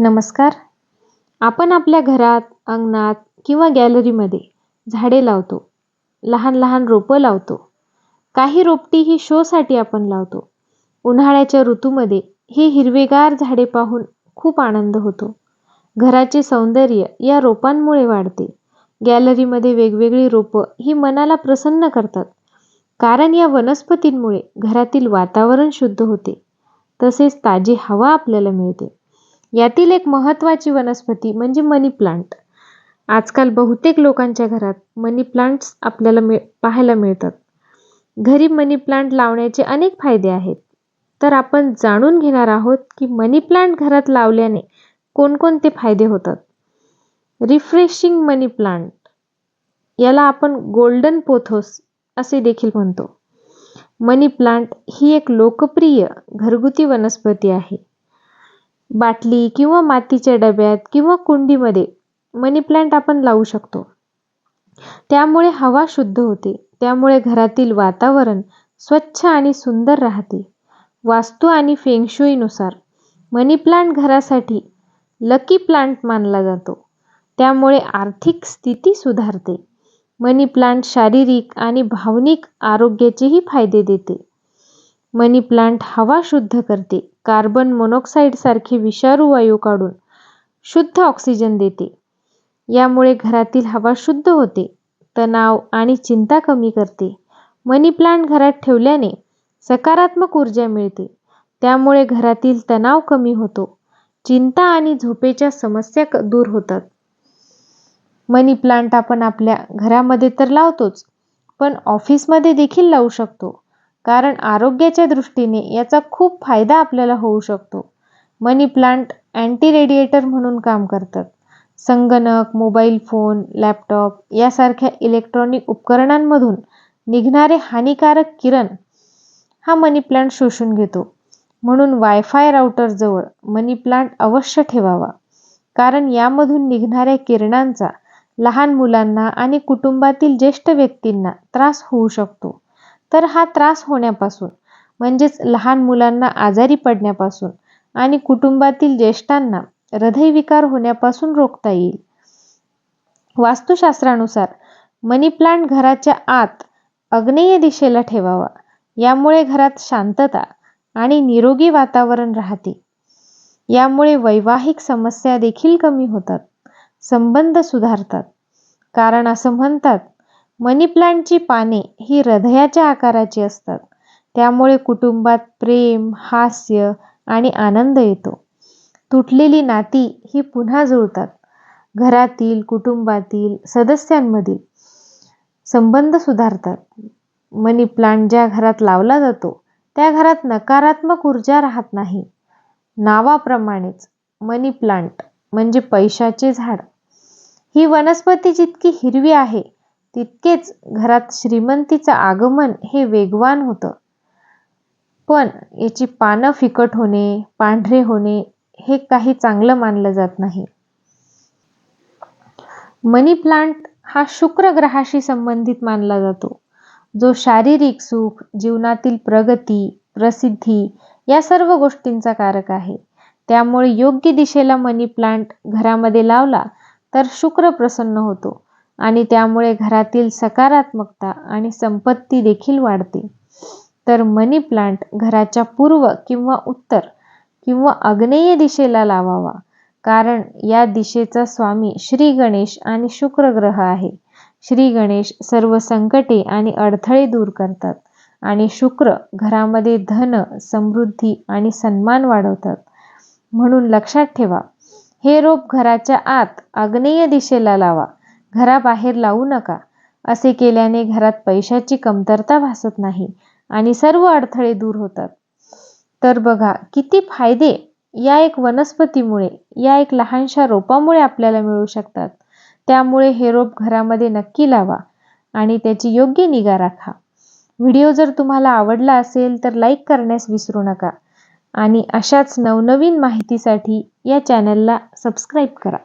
नमस्कार. आपण आपल्या घरात अंगणात किंवा गॅलरीमध्ये झाडे लावतो. लहान लहान रोपं लावतो. काही रोपटी ही शोसाठी आपण लावतो. उन्हाळ्याच्या ऋतूमध्ये ही हिरवेगार झाडे पाहून खूप आनंद होतो. घराचे सौंदर्य या रोपांमुळे वाढते. गॅलरीमध्ये वेगवेगळी रोपं ही मनाला प्रसन्न करतात. कारण या वनस्पतींमुळे घरातील वातावरण शुद्ध होते. तसेच ताजी हवा आपल्याला मिळते. यातील एक महत्त्वाची वनस्पती म्हणजे मनी प्लांट. आजकाल बहुतेक लोकांच्या घरात मनी प्लांट्स आपल्याला मिळ पाहायला मिळतात. घरी मनी प्लांट लावण्याचे अनेक फायदे आहेत. तर आपण जाणून घेणार आहोत की मनी प्लांट घरात लावल्याने कोणकोणते फायदे होतात. रिफ्रेशिंग मनी प्लांट याला आपण गोल्डन पोथोस असे देखील म्हणतो. मनी प्लांट ही एक लोकप्रिय घरगुती वनस्पती आहे. बाटली किंवा मातीच्या डब्यात किंवा कुंडीमध्ये मनी प्लांट आपण लावू शकतो. त्यामुळे हवा शुद्ध होते. त्यामुळे घरातील वातावरण स्वच्छ आणि सुंदर राहते. वास्तू आणि फेंगशुईनुसार मनी प्लांट घरासाठी लकी प्लांट मानला जातो. त्यामुळे आर्थिक स्थिती सुधारते. मनी प्लांट शारीरिक आणि भावनिक आरोग्याचेही फायदे देते. मनी प्लांट हवा शुद्ध करते. कार्बन सारखे विषारू वायू काढून शुद्ध ऑक्सिजन देते. यामुळे घरातील हवा शुद्ध होते. तणाव आणि चिंता कमी करते. मनी प्लांट घरात ठेवल्याने सकारात्मक ऊर्जा मिळते. त्यामुळे घरातील तणाव कमी होतो. चिंता आणि झोपेच्या समस्या दूर होतात. मनी प्लांट आपण आपल्या घरामध्ये तर लावतोच पण ऑफिसमध्ये देखील लावू शकतो. कारण आरोग्याच्या दृष्टीने याचा खूप फायदा आपल्याला होऊ शकतो. मनी प्लांट अँटी रेडिएटर म्हणून काम करतात. संगणक मोबाईल फोन लॅपटॉप यासारख्या इलेक्ट्रॉनिक उपकरणांमधून निघणारे हानिकारक किरण हा मनी प्लांट शोषून घेतो. म्हणून वायफाय राऊटरजवळ मनी प्लांट अवश्य ठेवावा. कारण यामधून निघणाऱ्या किरणांचा लहान मुलांना आणि कुटुंबातील ज्येष्ठ व्यक्तींना त्रास होऊ शकतो. तर हा त्रास होण्यापासून म्हणजेच लहान मुलांना आजारी पडण्यापासून आणि कुटुंबातील ज्येष्ठांना हृदयविकार होण्यापासून रोखता येईल. वास्तुशास्त्रानुसार मनी प्लांट घराच्या आत अग्नेय दिशेला ठेवावा यामुळे घरात शांतता आणि निरोगी वातावरण राहते. यामुळे वैवाहिक समस्या देखील कमी होतात संबंध सुधारतात. कारण असं म्हणतात मनी प्लांटची पाने ही हृदयाच्या आकाराची असतात. त्यामुळे कुटुंबात प्रेम हास्य आणि आनंद येतो. तुटलेली नाती ही पुन्हा जुळतात. घरातील कुटुंबातील सदस्यांमधील संबंध सुधारतात. मनी प्लांट ज्या घरात लावला जातो त्या घरात नकारात्मक ऊर्जा राहत नाही. नावाप्रमाणेच मनी प्लांट म्हणजे पैशाचे झाड. ही वनस्पती जितकी हिरवी आहे तितकेच घरात श्रीमंतीचं आगमन हे वेगवान होतं. पण याची पानं फिकट होणे पांढरे होणे हे काही चांगलं मानलं जात नाही. मनी प्लांट हा शुक्र ग्रहाशी संबंधित मानला जातो. जो शारीरिक सुख जीवनातील प्रगती प्रसिद्धी या सर्व गोष्टींचा कारक आहे. त्यामुळे योग्य दिशेला मनी प्लांट घरामध्ये लावला तर शुक्र प्रसन्न होतो. आणि त्यामुळे घरातील सकारात्मकता आणि संपत्ती देखील वाढते. तर मनी प्लांट घराच्या पूर्व किंवा उत्तर किंवा आग्नेय दिशेला लावावा कारण या दिशेचा स्वामी श्री गणेश आणि शुक्र ग्रह आहे. श्री गणेश सर्व संकटे आणि अडथळे दूर करतात आणि शुक्र घरामध्ये धन समृद्धी आणि सन्मान वाढवतात. म्हणून लक्षात ठेवा हे रोप घराच्या आत आग्नेय दिशेला लावा. घराबाहेर लावू नका. असे केल्याने घरात पैशाची कमतरता भासत नाही आणि सर्व अडथळे दूर होतात. तर बघा किती फायदे या एक वनस्पतीमुळे या एक लहानशा रोपामुळे आपल्याला मिळू शकतात. त्यामुळे हे रोप घरामध्ये नक्की लावा आणि त्याची योग्य निगा राखा. व्हिडिओ जर तुम्हाला आवडला असेल तर लाईक करण्यास विसरू नका आणि अशाच नवनवीन माहितीसाठी या चॅनलला सबस्क्राईब करा.